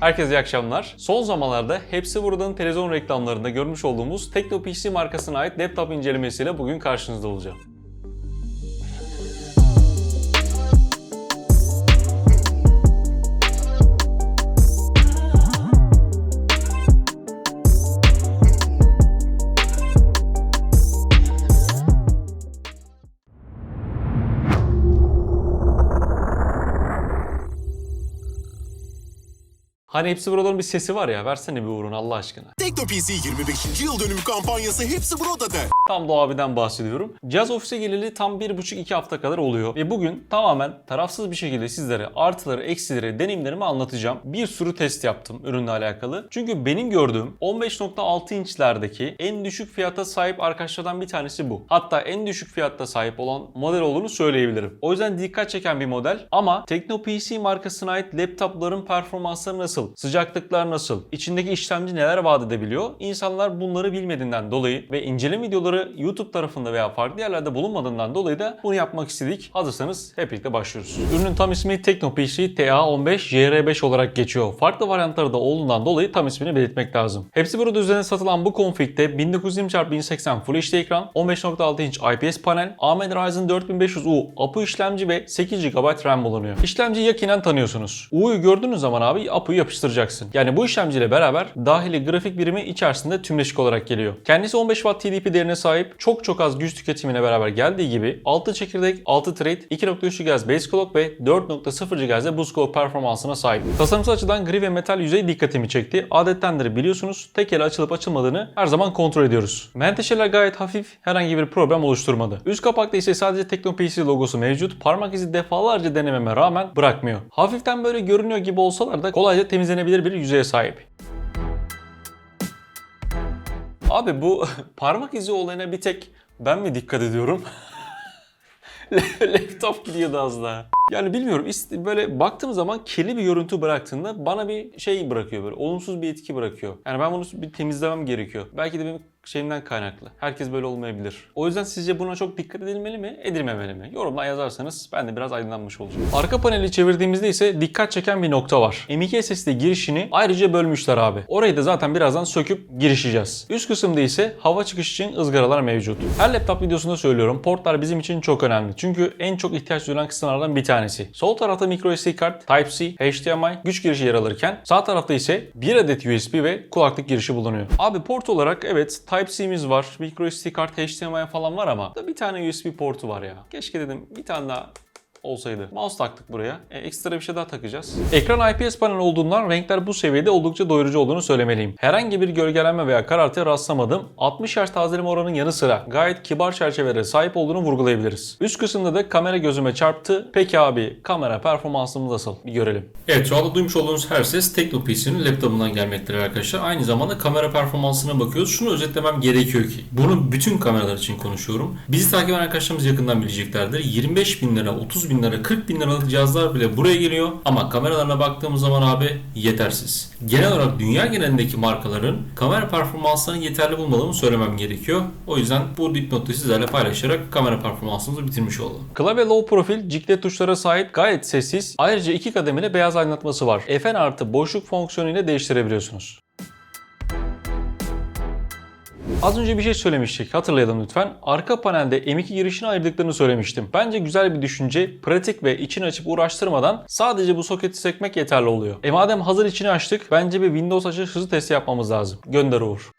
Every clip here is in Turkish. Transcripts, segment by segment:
Herkese iyi akşamlar. Son zamanlarda hepsi buradan televizyon reklamlarında görmüş olduğumuz Tekno PC markasına ait laptop incelemesiyle bugün karşınızda olacağım. Hani hepsi buradan bir sesi var ya versene bir uğrun Allah aşkına. TeknoPC 25. yıl dönümü kampanyası hepsi burada de. Tam da o abiden bahsediyorum. Cihaz ofise geleli tam 1,5-2 hafta kadar oluyor. Ve bugün tamamen tarafsız bir şekilde sizlere artıları, eksileri, deneyimlerimi anlatacağım. Bir sürü test yaptım ürünle alakalı. Çünkü benim gördüğüm 15.6 inçlerdeki en düşük fiyata sahip arkadaşlardan bir tanesi bu. Hatta en düşük fiyatta sahip olan model olduğunu söyleyebilirim. O yüzden dikkat çeken bir model ama Tekno PC markasına ait laptopların performansları nasıl? Sıcaklıklar nasıl? İçindeki işlemci neler vaat edebiliyor? İnsanlar bunları bilmediğinden dolayı ve inceleme videoları YouTube tarafında veya farklı yerlerde bulunmadığından dolayı da bunu yapmak istedik. Hazırsanız hep birlikte başlıyoruz. Ürünün tam ismi Tekno PC TA15 JR5 olarak geçiyor. Farklı varyantları da olduğundan dolayı tam ismini belirtmek lazım. Hepsi burada üzerine satılan bu konfigde 1920x1080 Full HD ekran, 15.6 inç IPS panel, AMD Ryzen 4500U APU işlemci ve 8 GB RAM bulunuyor. İşlemciyi yakinen tanıyorsunuz. U'yu gördüğünüz zaman abi APU'yu yapıştıracaksın. Yani bu işlemciyle beraber dahili grafik birimi içerisinde tümleşik olarak geliyor. Kendisi 15 Watt TDP değerine sahip çok çok az güç tüketimine beraber geldiği gibi 6 çekirdek, 6 thread, 2.3 GHz base clock ve 4.0 GHz boost clock performansına sahip. Tasarımsal açıdan gri ve metal yüzey dikkatimi çekti. Adettendir biliyorsunuz tek ele açılıp açılmadığını her zaman kontrol ediyoruz. Menteşeler gayet hafif, herhangi bir problem oluşturmadı. Üst kapakta ise sadece Tekno PC logosu mevcut. Parmak izi defalarca denememe rağmen bırakmıyor. Hafiften böyle görünüyor gibi olsalar da kolayca temizlenebilir bir yüzeye sahip. Abi bu parmak izi olayına bir tek ben mi dikkat ediyorum? Laptop gidiyordu az daha. Yani bilmiyorum böyle baktığım zaman kirli bir görüntü bıraktığında bana bir şey bırakıyor böyle olumsuz bir etki bırakıyor. Yani ben bunu bir temizlemem gerekiyor. Belki de benim şeyimden kaynaklı. Herkes böyle olmayabilir. O yüzden sizce buna çok dikkat edilmeli mi, edilmemeli mi? Yorumdan yazarsanız ben de biraz aydınlanmış olacağım. Arka paneli çevirdiğimizde ise dikkat çeken bir nokta var. M.2 SSD girişini ayrıca bölmüşler abi. Orayı da zaten birazdan söküp girişeceğiz. Üst kısımda ise hava çıkış için ızgaralar mevcut. Her laptop videosunda söylüyorum portlar bizim için çok önemli. Çünkü en çok ihtiyaç duyulan kısımlardan bir tanesi. Sol tarafta microSD kart, Type-C, HDMI, güç girişi yer alırken sağ tarafta ise bir adet USB ve kulaklık girişi bulunuyor. Abi port olarak evet Type-C'miz var, microSD kart, HDMI falan var ama da bir tane USB portu var ya. Keşke dedim bir tane daha olsaydı. Mouse taktık buraya. E, ekstra bir şey daha takacağız. Ekran IPS panel olduğundan renkler bu seviyede oldukça doyurucu olduğunu söylemeliyim. Herhangi bir gölgelenme veya karartıya rastlamadım. 60 Hz tazeleme oranının yanı sıra gayet kibar çerçevelere sahip olduğunu vurgulayabiliriz. Üst kısımda da kamera gözüme çarptı. Peki abi kamera performansımız nasıl? Bir görelim. Evet şu anda duymuş olduğunuz her ses Tekno PC'nin laptopundan gelmektedir arkadaşlar. Aynı zamanda kamera performansına bakıyoruz. Şunu özetlemem gerekiyor ki. Bunu bütün kameralar için konuşuyorum. Bizi takip eden arkadaşlarımız yakından bileceklerdir. 25 bin lira, 30 bin lira, 40 bin liralık cihazlar bile buraya geliyor. Ama kameralarına baktığımız zaman abi yetersiz. Genel olarak dünya genelindeki markaların kamera performanslarını yeterli bulmadığımı söylemem gerekiyor. O yüzden bu dipnotu sizlerle paylaşarak kamera performansımızı bitirmiş oldum. Klavye low profil, ciklet tuşlara sahip gayet sessiz. Ayrıca iki kademeli beyaz aydınlatması var. FN artı boşluk fonksiyonuyla değiştirebiliyorsunuz. Az önce bir şey söylemiştik. Hatırlayalım lütfen. Arka panelde M2 girişini ayırdıklarını söylemiştim. Bence güzel bir düşünce. Pratik ve içini açıp uğraştırmadan sadece bu soketi sökmek yeterli oluyor. E madem hazır içini açtık, bence bir Windows açış hızı testi yapmamız lazım. Gönder Uğur.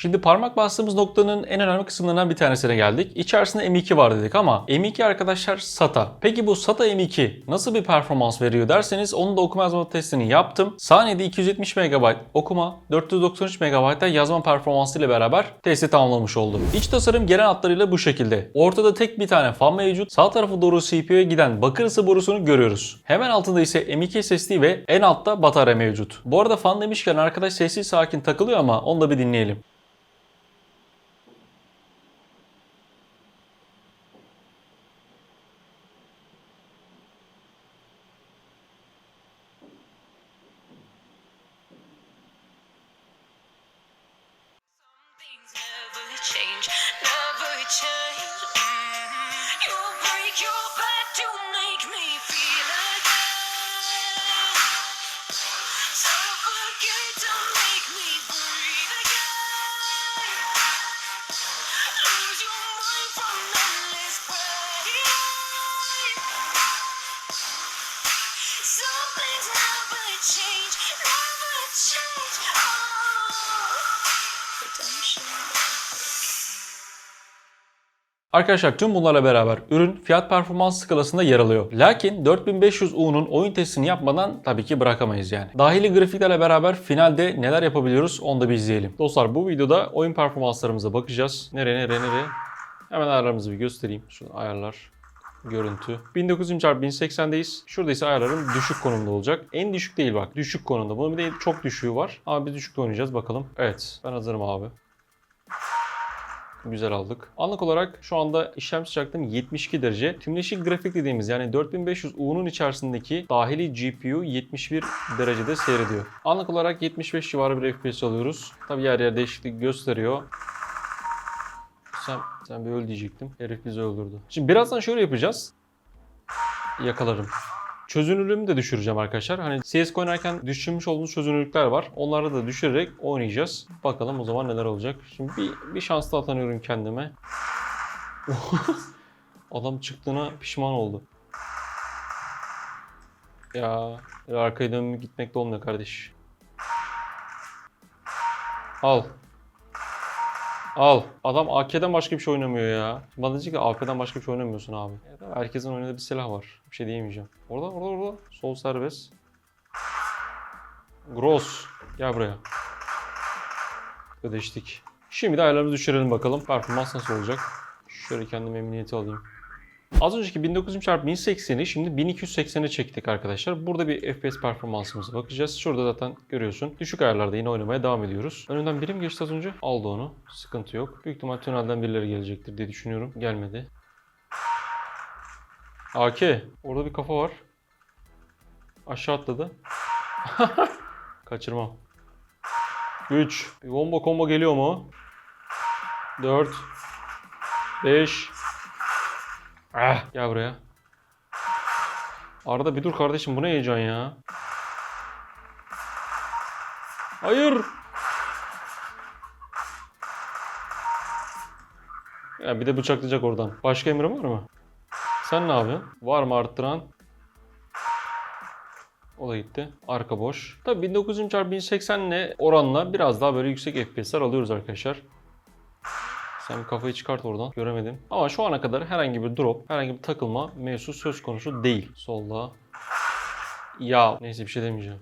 Şimdi parmak bastığımız noktanın en önemli kısımlarından bir tanesine geldik. İçerisinde M2 var dedik ama M2 arkadaşlar SATA. Peki bu SATA M2 nasıl bir performans veriyor derseniz onun da okuma yazma testini yaptım. Saniyede 270 MB okuma, 493 MB da yazma performansı ile beraber testi tamamlamış oldum. İç tasarım genel hatlarıyla bu şekilde. Ortada tek bir tane fan mevcut. Sağ tarafı doğru CPU'ya giden bakır ısı borusunu görüyoruz. Hemen altında ise M2 SSD ve en altta batarya mevcut. Bu arada fan demişken arkadaş sessiz sakin takılıyor ama onu da bir dinleyelim. never change, never change. Mm-hmm. You break your back to make me feel again. Suffocate to make me breathe again. Arkadaşlar tüm bunlarla beraber ürün fiyat performans skalasında yer alıyor. Lakin 4500U'nun oyun testini yapmadan tabii ki bırakamayız yani. Dahili grafiklerle beraber finalde neler yapabiliyoruz onu da bir izleyelim. Dostlar bu videoda oyun performanslarımıza bakacağız. Nereye nereye nereye? Hemen ayarlarımızı bir göstereyim. Şurada ayarlar. Görüntü. 1900x1080'deyiz. Şurada ise ayarlarım düşük konumda olacak. En düşük değil bak. Düşük konumda. Bunun bir de çok düşüğü var. Ama biz düşükte oynayacağız bakalım. Evet. Ben hazırım abi. Güzel aldık. Anlık olarak şu anda işlem sıcaklığım 72 derece. Tümleşik grafik dediğimiz yani 4500U'nun içerisindeki dahili GPU 71 derecede seyrediyor. Anlık olarak 75 civarı bir FPS alıyoruz. Tabi yer yer değişiklik gösteriyor. Sen, sen bir öl diyecektim. Herif bizi öldürdü. Şimdi birazdan şöyle yapacağız. Yakalarım. Çözünürlüğümü de düşüreceğim arkadaşlar. Hani CSGO oynarken düşürmüş olduğumuz çözünürlükler var. Onları da düşürerek oynayacağız. Bakalım o zaman neler olacak. Şimdi bir, bir şans daha tanıyorum kendime. Adam çıktığına pişman oldu. Ya arkaya dönüp gitmek de olmuyor kardeş. Al. Al. Adam AK'den başka bir şey oynamıyor ya. Bana diyecek ki AK'den başka bir şey oynamıyorsun abi. Herkesin oynadığı bir silah var. Bir şey diyemeyeceğim. Orada orada orada. Sol serbest. Gross. Gel buraya. Ödeştik. Şimdi de ayarlarımızı düşürelim bakalım. Performans nasıl olacak? Şöyle kendim emniyeti alayım. Az önceki 1900x1080'i şimdi 1280'e çektik arkadaşlar. Burada bir FPS performansımıza bakacağız. Şurada zaten görüyorsun. Düşük ayarlarda yine oynamaya devam ediyoruz. Önümden biri mi geçti az önce? Aldı onu. Sıkıntı yok. Büyük ihtimal tünelden birileri gelecektir diye düşünüyorum. Gelmedi. AK. Orada bir kafa var. Aşağı atladı. Kaçırmam. 3. Bir bomba combo geliyor mu? 4. 5. Ah, gel buraya. Arda bir dur kardeşim bu ne heyecan ya? Hayır. Ya bir de bıçaklayacak oradan. Başka emrin var mı? Sen ne yapıyorsun? Var mı arttıran? O da gitti. Arka boş. Tabii 1900x1080 ile oranla biraz daha böyle yüksek FPS'ler alıyoruz arkadaşlar. Sen bir kafayı çıkart oradan. Göremedim. Ama şu ana kadar herhangi bir drop, herhangi bir takılma mevzu söz konusu değil. Solda. Ya neyse bir şey demeyeceğim.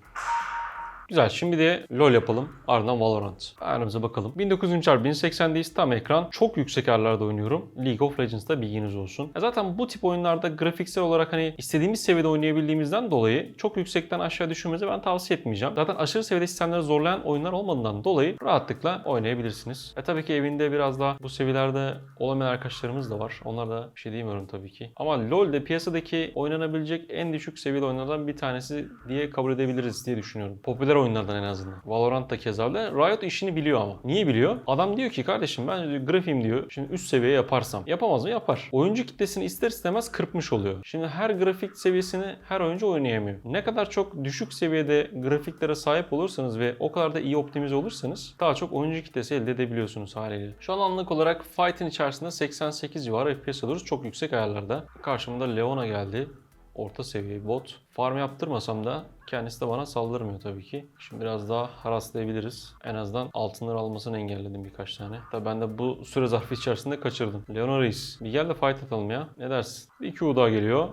Güzel şimdi de LoL yapalım. Ardından Valorant. Ayarımıza bakalım. 1900x1080'deyiz tam ekran. Çok yüksek ayarlarda oynuyorum. League of Legends'da bilginiz olsun. Ya zaten bu tip oyunlarda grafiksel olarak hani istediğimiz seviyede oynayabildiğimizden dolayı çok yüksekten aşağı düşürmenizi ben tavsiye etmeyeceğim. Zaten aşırı seviyede sistemleri zorlayan oyunlar olmadığından dolayı rahatlıkla oynayabilirsiniz. E tabii ki evinde biraz daha bu seviyelerde olamayan arkadaşlarımız da var. Onlar da bir şey diyemiyorum tabii ki. Ama LoL'de piyasadaki oynanabilecek en düşük seviyede oyunlardan bir tanesi diye kabul edebiliriz diye düşünüyorum. Popüler oyunlardan en azından. Valorant da keza öyle. Riot işini biliyor ama. Niye biliyor? Adam diyor ki kardeşim ben diyor, grafiğim diyor. Şimdi üst seviye yaparsam. Yapamaz mı? Yapar. Oyuncu kitlesini ister istemez kırpmış oluyor. Şimdi her grafik seviyesini her oyuncu oynayamıyor. Ne kadar çok düşük seviyede grafiklere sahip olursanız ve o kadar da iyi optimize olursanız daha çok oyuncu kitlesi elde edebiliyorsunuz haliyle. Şu an anlık olarak Fight'in içerisinde 88 civarı FPS alıyoruz. Çok yüksek ayarlarda. Karşımda Leona geldi. Orta seviye bot. Farm yaptırmasam da kendisi de bana saldırmıyor tabii ki. Şimdi biraz daha haraslayabiliriz. En azından altınları almasını engelledim birkaç tane. Tabii ben de bu süre zarfı içerisinde kaçırdım. Leona. Bir gel de fight atalım ya. Ne dersin? Bir Q daha geliyor.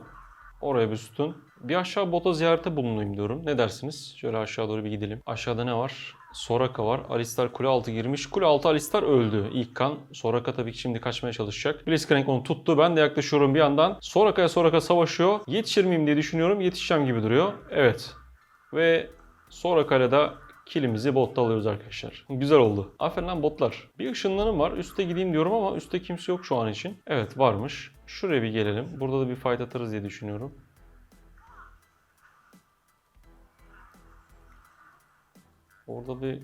Oraya bir sütun. Bir aşağı bota ziyarete bulunayım diyorum. Ne dersiniz? Şöyle aşağı doğru bir gidelim. Aşağıda ne var? Soraka var. Alistar kule altı girmiş. Kule altı Alistar öldü. İlk kan. Soraka tabii ki şimdi kaçmaya çalışacak. Blitzcrank onu tuttu. Ben de yaklaşıyorum bir yandan. Soraka'ya Soraka savaşıyor. Yetişir miyim diye düşünüyorum. Yetişeceğim gibi duruyor. Evet. Ve Soraka'yla da kilimizi botta alıyoruz arkadaşlar. Güzel oldu. Aferin lan botlar. Bir ışınlanım var. Üste gideyim diyorum ama üstte kimse yok şu an için. Evet varmış. Şuraya bir gelelim. Burada da bir fight atarız diye düşünüyorum. Orada bir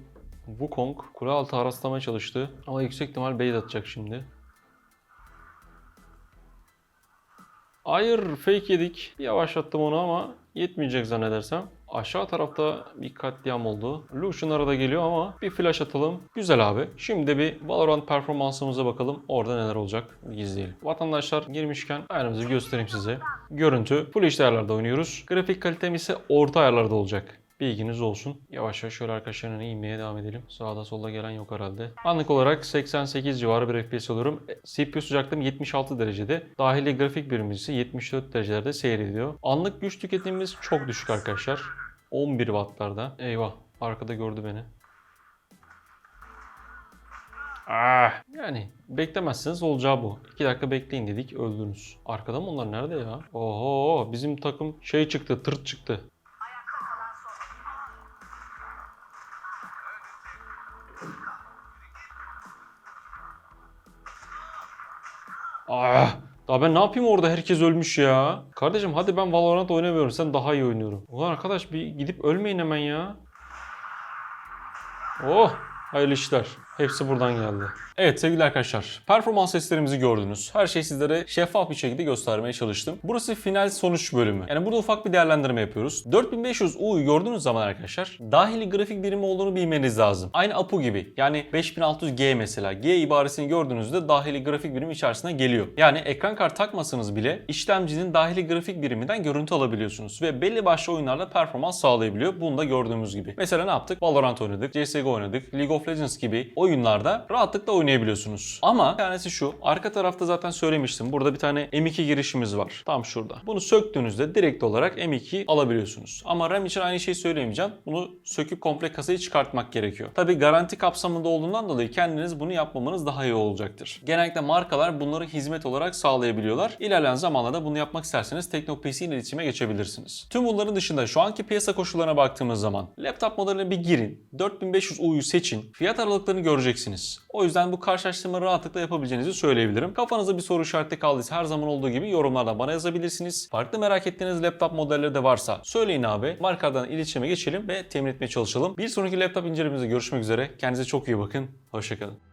Wukong kule altı haraslamaya çalıştı. Ama yüksek ihtimal bait atacak şimdi. Hayır fake yedik. Yavaşlattım onu ama yetmeyecek zannedersem. Aşağı tarafta bir katliam oldu. Lucian arada geliyor ama bir flash atalım. Güzel abi. Şimdi bir Valorant performansımıza bakalım. Orada neler olacak izleyelim. Vatandaşlar girmişken ayarımızı göstereyim size. Görüntü Full HD ayarlarda oynuyoruz. Grafik kalitem ise orta ayarlarda olacak. Bilginiz olsun. Yavaş yavaş şöyle arkadaşlar hani inmeye devam edelim. Sağda solda gelen yok herhalde. Anlık olarak 88 civarı bir FPS alıyorum. E, CPU sıcaklığım 76 derecede. Dahili grafik birimimiz ise 74 derecelerde seyrediyor. Anlık güç tüketimimiz çok düşük arkadaşlar. 11 wattlarda. Eyvah. Arkada gördü beni. Ah, yani beklemezseniz olacağı bu. 2 dakika bekleyin dedik öldünüz. Arkada mı onlar nerede ya? Oho bizim takım şey çıktı tırt çıktı. Ah, daha ben ne yapayım orada herkes ölmüş ya. Kardeşim hadi ben Valorant oynamıyorum sen daha iyi oynuyorum. Ulan arkadaş bir gidip ölmeyin hemen ya. Oh hayırlı işler. Hepsi buradan geldi. Evet sevgili arkadaşlar performans testlerimizi gördünüz. Her şeyi sizlere şeffaf bir şekilde göstermeye çalıştım. Burası final sonuç bölümü. Yani burada ufak bir değerlendirme yapıyoruz. 4500 U'yu gördüğünüz zaman arkadaşlar dahili grafik birimi olduğunu bilmeniz lazım. Aynı APU gibi yani 5600G mesela G ibaresini gördüğünüzde dahili grafik birimi içerisine geliyor. Yani ekran kart takmasanız bile işlemcinin dahili grafik biriminden görüntü alabiliyorsunuz ve belli başlı oyunlarda performans sağlayabiliyor. Bunu da gördüğümüz gibi. Mesela ne yaptık? Valorant oynadık, CSGO oynadık, League of Legends gibi oyunlarda rahatlıkla oynayabiliyorsunuz. Ama bir tanesi şu. Arka tarafta zaten söylemiştim. Burada bir tane M2 girişimiz var. Tam şurada. Bunu söktüğünüzde direkt olarak M2 alabiliyorsunuz. Ama RAM için aynı şeyi söyleyemeyeceğim. Bunu söküp komple kasayı çıkartmak gerekiyor. Tabi garanti kapsamında olduğundan dolayı kendiniz bunu yapmamanız daha iyi olacaktır. Genellikle markalar bunları hizmet olarak sağlayabiliyorlar. İlerleyen zamanlarda bunu yapmak isterseniz TeknoPC ile iletişime geçebilirsiniz. Tüm bunların dışında şu anki piyasa koşullarına baktığımız zaman laptop modeline bir girin. 4500 U'yu seçin. Fiyat aralıklarını göreceksiniz. O yüzden bu karşılaştırma rahatlıkla yapabileceğinizi söyleyebilirim. Kafanızda bir soru işareti kaldıysa her zaman olduğu gibi yorumlarda bana yazabilirsiniz. Farklı merak ettiğiniz laptop modelleri de varsa söyleyin abi. Markadan iletişime geçelim ve temin etmeye çalışalım. Bir sonraki laptop incelememizde görüşmek üzere. Kendinize çok iyi bakın. Hoşçakalın.